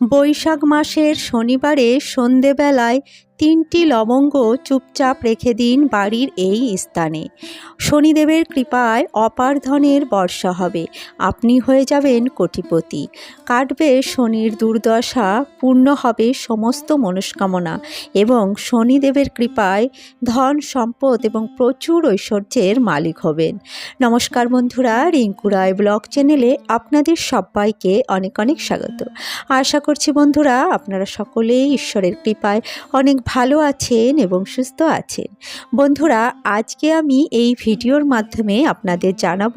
বৈশাখ মাসের শনিবারে সন্ধেবেলায় তিনটি লবঙ্গ চুপচাপ রেখে দিন বাড়ির এই স্থানে। শনিদেবের কৃপায় অপার ধনের বর্ষা হবে। আপনি হয়ে যাবেন কোটিপতি। কাটবে শনির দুর্দশা, পূর্ণ হবে সমস্ত মনস্কামনা এবং শনিদেবের কৃপায় ধন, সম্পদ এবং প্রচুর ঐশ্বর্যের মালিক হবেন। নমস্কার বন্ধুরা, রিঙ্কু রায় ব্লগ চ্যানেলে আপনাদের সবাইকে অনেক অনেক স্বাগত। আশা করছি বন্ধুরা, আপনারা সকলেই ঈশ্বরের কৃপায় অনেক ভালো আছেন এবং সুস্থ আছেন। বন্ধুরা, আজকে আমি এই ভিডিওর মাধ্যমে আপনাদের জানাব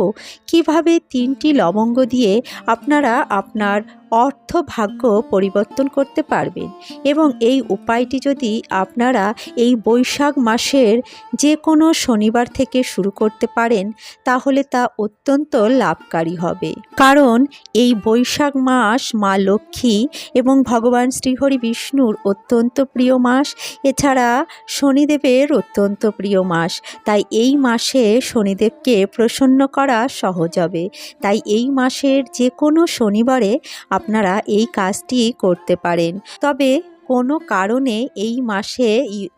কীভাবে তিনটি লবঙ্গ দিয়ে আপনারা আপনার অর্থ ভাগ্য পরিবর্তন করতে পারবেন। এবং এই উপায়টি যদি আপনারা এই বৈশাখ মাসের যে কোনো শনিবার থেকে শুরু করতে পারেন, তাহলে তা অত্যন্ত লাভকারী হবে। কারণ এই বৈশাখ মাস মা লক্ষ্মী এবং ভগবান শ্রীহরি বিষ্ণুর অত্যন্ত প্রিয় মাস। এছাড়া শনিদেবের অত্যন্ত প্রিয় মাস। তাই এই মাসে শনিদেবকে প্রসন্ন করা সহজ হবে। তাই এই মাসের যে কোনো শনিবারে আপনারা এই কাজটি করতে পারেন। তবে কোনো কারণে এই মাসে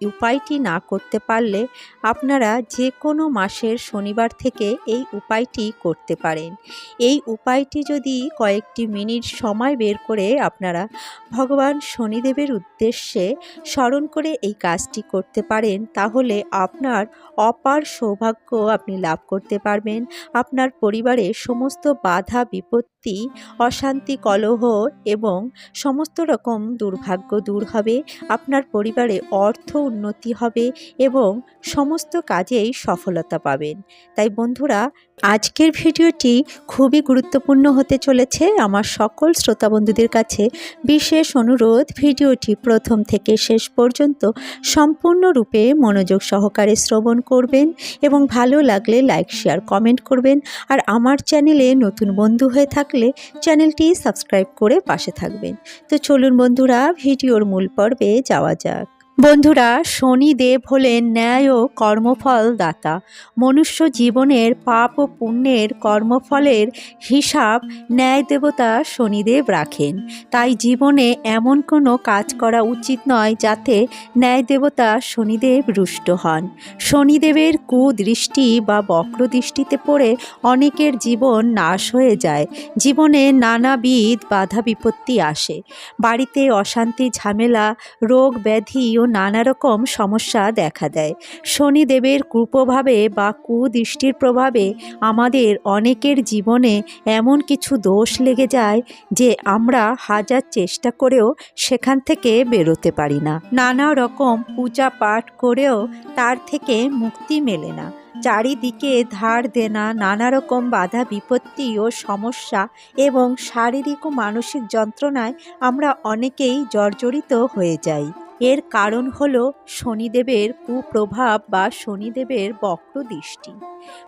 উপায়টি না করতে পারলে আপনারা যে কোনো মাসের শনিবার থেকে এই উপায়টি করতে পারেন। এই উপায়টি যদি কয়েকটি মিনিট সময় বের করে আপনারা ভগবান শনিদেবের উদ্দেশ্যে স্মরণ করে এই কাজটি করতে পারেন, তাহলে আপনার অপার সৌভাগ্য আপনি লাভ করতে পারবেন। আপনার পরিবারে সমস্ত বাধা, বিপত্তি, অশান্তি, কলহ এবং সমস্ত রকম দুর্ভাগ্য দূর হবে আপনার পরিবারে অর্থ উন্নতি হবে এবং সমস্ত কাজেই সফলতা পাবেন। তাই বন্ধুরা আজকের ভিডিওটি খুবই গুরুত্বপূর্ণ হতে চলেছে আমার সকল শ্রোতা বন্ধুদের কাছে। বিশেষ অনুরোধ, ভিডিওটি প্রথম থেকে শেষ পর্যন্ত সম্পূর্ণরূপে মনোযোগ সহকারে শ্রবণ করবেন এবং ভালো লাগলে লাইক, শেয়ার, কমেন্ট করবেন। আর আমার চ্যানেলে নতুন বন্ধু হয়ে থাকলে চ্যানেলটি সাবস্ক্রাইব করে পাশে থাকবেন। তো চলুন বন্ধুরা, ভিডিওর মূল পর্বে যাওয়া যাক। বন্ধুরা শনিদেব হলেন ন্যায় ও কর্মফল দাতা। মনুষ্য জীবনের পাপ ও পুণ্যের কর্মফলের হিসাব ন্যায় দেবতা শনিদেব রাখেন। তাই জীবনে এমন কোনো কাজ করা উচিত নয় যাতে ন্যায় দেবতা শনিদেব রুষ্ট হন। শনিদেবের কুদৃষ্টি বা বক্রদৃষ্টিতে পড়ে অনেকের জীবন নাশ হয়ে যায়। জীবনে নানাবিধ বাধা বিপত্তি আসে। বাড়িতে অশান্তি, ঝামেলা, রোগ ব্যাধি নানা রকম সমস্যা দেখা দেয়। শনিদেবের কুপ্রভাবে বা কুদৃষ্টির প্রভাবে আমাদের অনেকের জীবনে এমন কিছু দোষ লেগে যায় যে আমরা হাজার চেষ্টা করেও সেখান থেকে বেরোতে পারি না। নানা রকম পূজা পাঠ করেও তার থেকে মুক্তি মেলে না। চারিদিকে ধার দেনা, নানা রকম বাধা বিপত্তি ও সমস্যা এবং শারীরিক ও মানসিক যন্ত্রণায় আমরা অনেকেই জর্জরিত হয়ে যাই। এর কারণ হল শনিদেবের কুপ্রভাব বা শনিদেবের বক্রদৃষ্টি।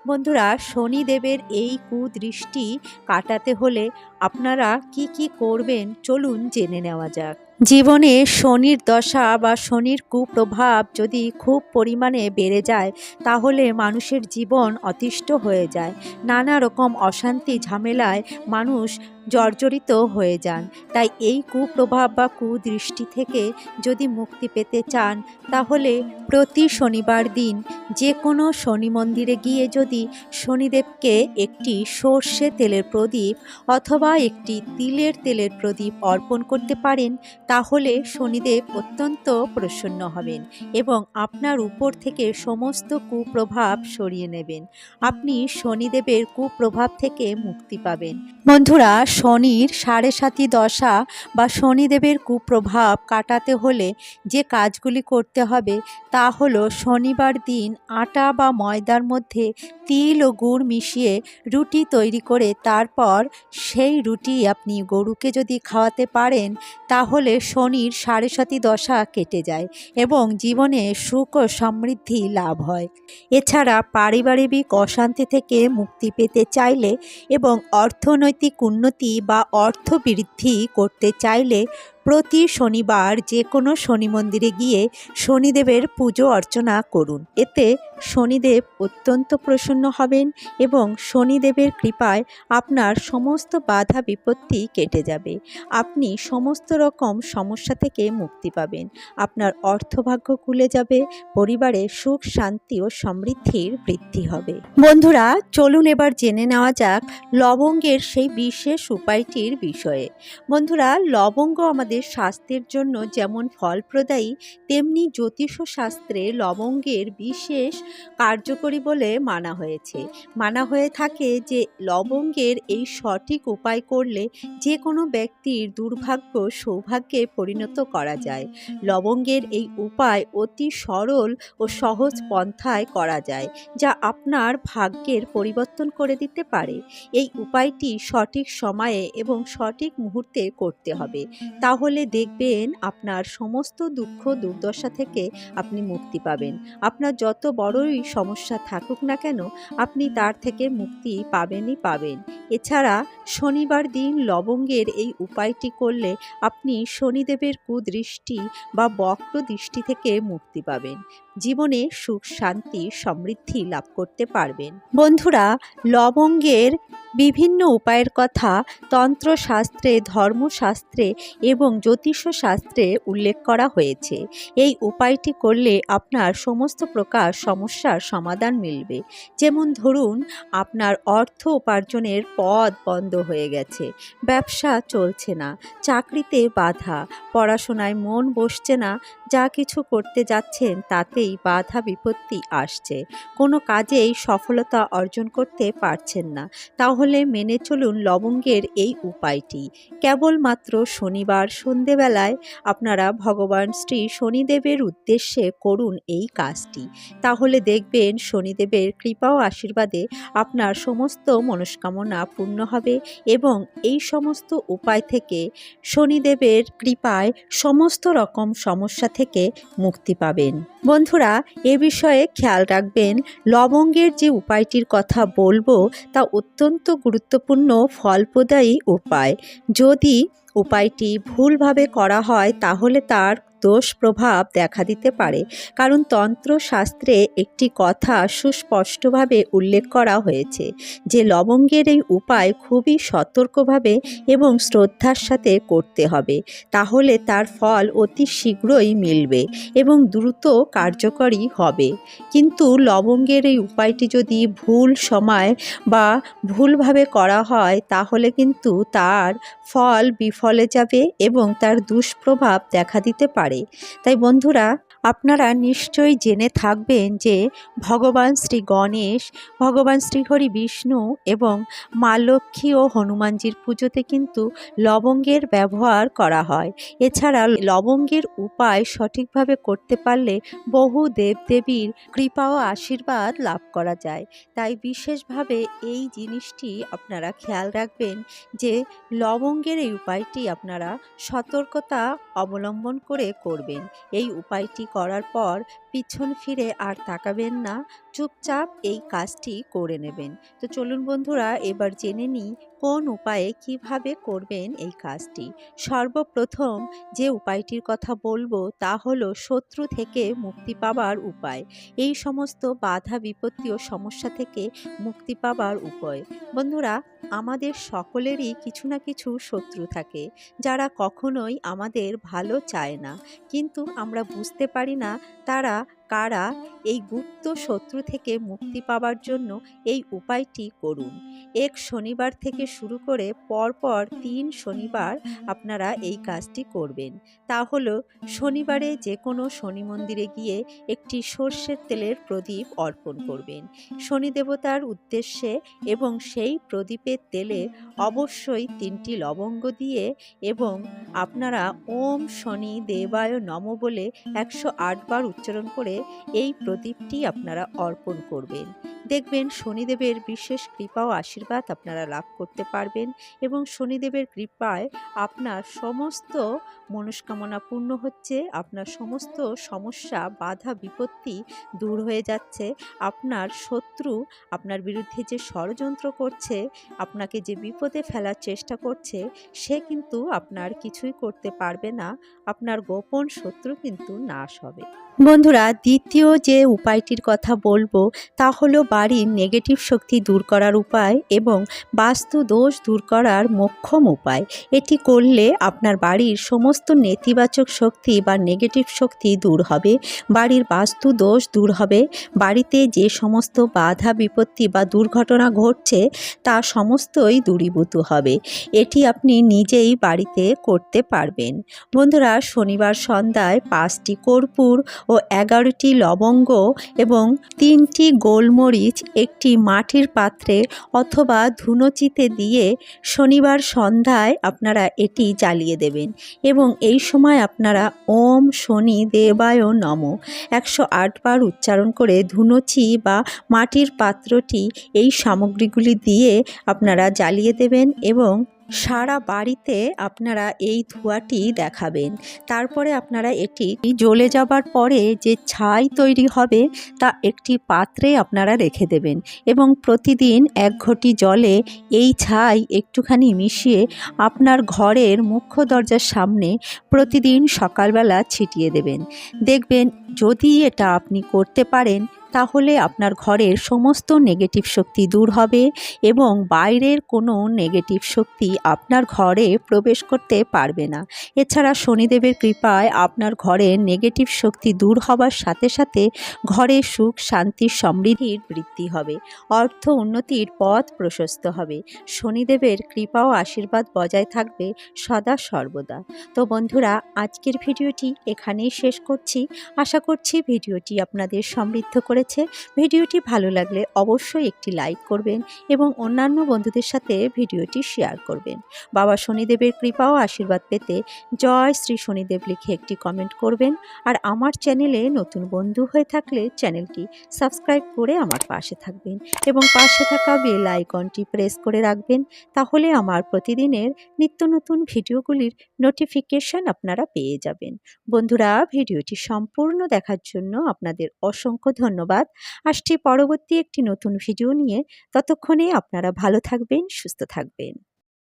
বন্ধুরা, শনিদেবের এই কুদৃষ্টি কাটাতে হলে আপনারা কি কি করবেন চলুন জেনে নেওয়া যাক। জীবনে শনির দশা বা শনির কুপ্রভাব যদি খুব পরিমাণে বেড়ে যায়, তাহলে মানুষের জীবন অতিষ্ঠ হয়ে যায়। নানা রকম অশান্তি, ঝামেলায় মানুষ জর্জরিত হয়ে যান। তাই এই কুপ্রভাব বা কুদৃষ্টি থেকে যদি মুক্তি পেতে চান, তাহলে প্রতি শনিবার দিন যে কোনো শনি মন্দিরে গিয়ে যদি শনিদেবকে একটি সর্ষে তেলের প্রদীপ অথবা একটি তিলের তেলের প্রদীপ অর্পণ করতে পারেন, তাহলে শনিদেব অত্যন্ত প্রসন্ন হবেন এবং আপনার উপর থেকে সমস্ত কুপ্রভাব সরিয়ে নেবেন। আপনি শনিদেবের কুপ্রভাব থেকে মুক্তি পাবেন। বন্ধুরা শনির সাড়ে সাতি দশা বা শনিদেবের কুপ্রভাব কাটাতে হলে যে কাজগুলি করতে হবে তা হলো শনিবার দিন আটা বা ময়দার মধ্যে তিল ও গুড় মিশিয়ে রুটি তৈরি করে তারপর সেই রুটি আপনি গরুকে যদি খাওয়াতে পারেন তাহলে শনির সাড়ে সাতি দশা কেটে যায় এবং জীবনে সুখ ও সমৃদ্ধি লাভ হয়। এছাড়া পারিবারিক অশান্তি থেকে মুক্তি পেতে চাইলে এবং অর্থনৈতিক উন্নতি বা অর্থ বৃদ্ধি করতে চাইলে প্রতি শনিবার যে কোনো শনি মন্দিরে গিয়ে শনিদেবের পুজো অর্চনা করুন। এতে শনিদেব অত্যন্ত প্রসন্ন হবেন এবং শনিদেবের কৃপায় আপনার সমস্ত বাধা বিপত্তি কেটে যাবে। আপনি সমস্ত রকম সমস্যা থেকে মুক্তি পাবেন। আপনার অর্থভাগ্য খুলে যাবে, পরিবারে সুখ, শান্তি ও সমৃদ্ধির বৃদ্ধি হবে। বন্ধুরা, চলুন এবার জেনে নেওয়া যাক লবঙ্গের সেই বিশেষ উপায়টির বিষয়ে। বন্ধুরা, লবঙ্গ আমাদের স্বাস্থ্যের জন্য যেমন ফলপ্রদায়ী, তেমনি জ্যোতিষ শাস্ত্রে লবঙ্গের বিশেষ কার্যকরী বলে মানা হয়েছে। মানা হয়ে থাকে যে লবঙ্গের এই সঠিক উপায় করলে যে কোনো ব্যক্তির দুর্ভাগ্য সৌভাগ্যে পরিণত করা যায়। লবঙ্গের এই উপায় অতি সরল ও সহজ পন্থায় করা যায়, যা আপনার ভাগ্যের পরিবর্তন করে দিতে পারে। এই উপায়টি সঠিক সময়ে এবং সঠিক মুহূর্তে করতে হবে। তাহলে দেখবেন আপনার সমস্ত দুঃখ, দুর্দশা থেকে আপনি মুক্তি পাবেন। আপনার যত বড়ই সমস্যা থাকুক না কেন, আপনি তার থেকে মুক্তি পাবেনই পাবেন। এছাড়া শনিবার দিন লবঙ্গের এই উপায়টি করলে আপনি শনিদেবের কুদৃষ্টি বা বক্র দৃষ্টি থেকে মুক্তি পাবেন। জীবনে সুখ, শান্তি, সমৃদ্ধি লাভ করতে পারবেন। বন্ধুরা, লবঙ্গের বিভিন্ন উপায়ের কথা তন্ত্রশাস্ত্রে, ধর্মশাস্ত্রে এবং জ্যোতিষশাস্ত্রে উল্লেখ করা হয়েছে। এই উপায়টি করলে আপনার সমস্ত প্রকার সমস্যার সমাধান মিলবে। যেমন ধরুন, আপনার অর্থ উপার্জনের পথ বন্ধ হয়ে গেছে, ব্যবসা চলছে না, চাকরিতে বাধা, পড়াশোনায় মন বসছে না, যা কিছু করতে যাচ্ছেন তাতেই বাধা বিপত্তি আসছে। কোনো কাজেই সফলতা অর্জন করতে পারছেন না। তাহলে মেনে চলুন লবঙ্গের এই উপায়টি। কেবলমাত্র শনিবার সন্ধেবেলায় আপনারা ভগবান শ্রী শনিদেবের উদ্দেশ্যে করুন এই কাজটি। তাহলে দেখবেন শনিদেবের কৃপা ও আশীর্বাদে আপনার সমস্ত মনস্কামনা পূর্ণ হবে এবং এই সমস্ত উপায় থেকে শনিদেবের কৃপায় সমস্ত রকম সমস্যা থেকে মুক্তি পাবেন। বন্ধুরা, এ বিষয়ে খেয়াল রাখবেন, লবঙ্গের যে উপায়টির কথা বলব তা অত্যন্ত গুরুত্বপূর্ণ ফলপ্রদায়ী উপায়। যদি উপায়টি ভুলভাবে করা হয় তাহলে তার দোষ প্রভাব দেখা দিতে পারে। কারণ তন্ত্রশাস্ত্রে একটি কথা সুস্পষ্টভাবে উল্লেখ করা হয়েছে যে লবঙ্গের এই উপায় খুবই সতর্কভাবে এবং শ্রদ্ধার সাথে করতে হবে, তাহলে তার ফল অতি শীঘ্রই মিলবে এবং দ্রুত কার্যকরী হবে। কিন্তু লবঙ্গের এই উপায়টি যদি ভুল সময় বা ভুলভাবে করা হয়, তাহলে কিন্তু তার ফল বিফলে যাবে এবং তার দুষ্প্রভাব দেখা দিতে পারে। তাই বন্ধুরা আপনারা নিশ্চয়ই জেনে থাকবেন যে ভগবান শ্রী গণেশ, ভগবান শ্রীহরি বিষ্ণু এবং মা লক্ষ্মী ও হনুমানজির পুজোতে কিন্তু লবঙ্গের ব্যবহার করা হয়। এছাড়া লবঙ্গের উপায় সঠিকভাবে করতে পারলে বহু দেবদেবীর কৃপা ও আশীর্বাদ লাভ করা যায়। তাই বিশেষভাবে এই জিনিসটি আপনারা খেয়াল রাখবেন যে লবঙ্গের এই উপায়টি আপনারা সতর্কতা অবলম্বন করে করবেন। এই উপায়টি করার পর পিছন ফিরে আর তাকাবেন না। চুপচাপ এই কাজটি করে নেবেন। তো চলুন বন্ধুরা, এবার জেনে নিই কোন উপায়ে কীভাবে করবেন এই কাজটি। সর্বপ্রথম যে উপায়টির কথা বলব, তা হলো শত্রু থেকে মুক্তি পাবার উপায়। এই সমস্ত বাধা বিপত্তি ও সমস্যা থেকে মুক্তি পাবার উপায়। বন্ধুরা, আমাদের সকলেরই কিছু না কিছু শত্রু থাকে, যারা কখনোই আমাদের ভালো চায় না। কিন্তু আমরা বুঝতে পারি না তারা কারা এই গুপ্ত শত্রু থেকে মুক্তি পাবার জন্য এই উপায়টি করুন। এক শনিবার থেকে শুরু করে পরপর তিন শনিবার আপনারা এই কাজটি করবেন। তা হলো, শনিবারে যে কোনো শনি মন্দিরে গিয়ে একটি সর্ষের তেলের প্রদীপ অর্পণ করবেন। শনি দেবতার উদ্দেশ্যে এবং সেই প্রদীপের তেলে অবশ্যই তিনটি লবঙ্গ দিয়ে এবং আপনারা ওম শনি দেবায় নম বলে একশো বার উচ্চারণ করে করে এই প্রদীপটি আপনারা অর্পণ করবেন। দেখবেন শনিদেবের বিশেষ কৃপা ও আশীর্বাদ আপনারা লাভ করতে পারবেন এবং শনিদেবের কৃপায় আপনার সমস্ত মনস্কামনা পূর্ণ হচ্ছে, আপনার সমস্ত সমস্যা, বাধা, বিপত্তি দূর হয়ে যাচ্ছে, আপনার শত্রু আপনার বিরুদ্ধে যে ষড়যন্ত্র করছে, আপনাকে যে বিপদে ফেলার চেষ্টা করছে, সে কিন্তু আপনার কিছুই করতে পারবে না, আপনার গোপন শত্রু কিন্তু নাশ হবে। বন্ধুরা, দ্বিতীয় যে উপায়টির কথা বলব, তা হলো বাড়ির নেগেটিভ শক্তি দূর করার উপায় এবং বাস্তু দোষ দূর করার মোক্ষম উপায়। এটি করলে আপনার বাড়ির সমস্ত নেতিবাচক শক্তি বা নেগেটিভ শক্তি দূর হবে, বাড়ির বাস্তু দোষ দূর হবে, বাড়িতে যে সমস্ত বাধা, বিপত্তি বা দুর্ঘটনা ঘটছে, তা সমস্তই দূরীভূত হবে। এটি আপনি নিজেই বাড়িতে করতে পারবেন। বন্ধুরা, শনিবার সন্ধ্যায় পাঁচটি কর্পূর ও এগারোটি লবঙ্গ এবং তিনটি গোলমরিচ একটি মাটির পাত্রে অথবা ধুনোচিতে দিয়ে শনিবার সন্ধ্যায় আপনারা এটি জ্বালিয়ে দেবেন এবং এই সময় আপনারা ওম শনি দেবায় নম একশো আটবার উচ্চারণ করে ধুনোচি বা মাটির পাত্রটি এই সামগ্রীগুলি দিয়ে আপনারা জ্বালিয়ে দেবেন এবং সারা বাড়িতে আপনারা এই ধোঁয়াটি দেখাবেন। তারপরে আপনারা এটি জ্বলে যাবার পরে যে ছাই তৈরি হবে, তা একটি পাত্রে আপনারা রেখে দেবেন এবং প্রতিদিন এক ঘটি জলে এই ছাই একটুখানি মিশিয়ে আপনার ঘরের মুখ্য দরজার সামনে প্রতিদিন সকালবেলা ছিটিয়ে দেবেন। দেখবেন যদি এটা আপনি করতে পারেন তাহলে আপনার ঘরের সমস্ত নেগেটিভ শক্তি দূর হবে এবং বাইরের কোনো নেগেটিভ শক্তি আপনার ঘরে প্রবেশ করতে পারবে না। এছাড়া শনিদেবের কৃপায় আপনার ঘরে নেগেটিভ শক্তি দূর হবার সাথে সাথে ঘরে সুখ, শান্তি, সমৃদ্ধির বৃদ্ধি হবে। অর্থ উন্নতির পথ প্রশস্ত হবে। শনিদেবের কৃপা ও আশীর্বাদ বজায় থাকবে সদা সর্বদা। তো বন্ধুরা, আজকের ভিডিওটি এখানেই শেষ করছি। আশা করছি ভিডিওটি আপনাদের সমৃদ্ধ করেছে ভিডিওটি ভালো লাগলে অবশ্যই একটি লাইক করবেন এবং অন্যান্য বন্ধুদের সাথে ভিডিওটি শেয়ার করবেন। বাবা শনিদেবের কৃপা ও আশীর্বাদ পেতে জয় শ্রী শনিদেব লিখে একটি কমেন্ট করবেন। আর আমার চ্যানেলে নতুন বন্ধু হয়ে থাকলে চ্যানেলটি সাবস্ক্রাইব করে আমার পাশে থাকবেন এবং পাশে থাকা বেল আইকনটি প্রেস করে রাখবেন। তাহলে আমার প্রতিদিনের নিত্য নতুন ভিডিওগুলির নোটিফিকেশন আপনারা পেয়ে যাবেন। বন্ধুরা, ভিডিওটি সম্পূর্ণ দেখার জন্য আপনাদের অসংখ্য ধন্যবাদ। আসছি পরবর্তী একটি নতুন ভিডিও নিয়ে। ততক্ষণে আপনারা ভালো থাকবেন সুস্থ থাকবেন।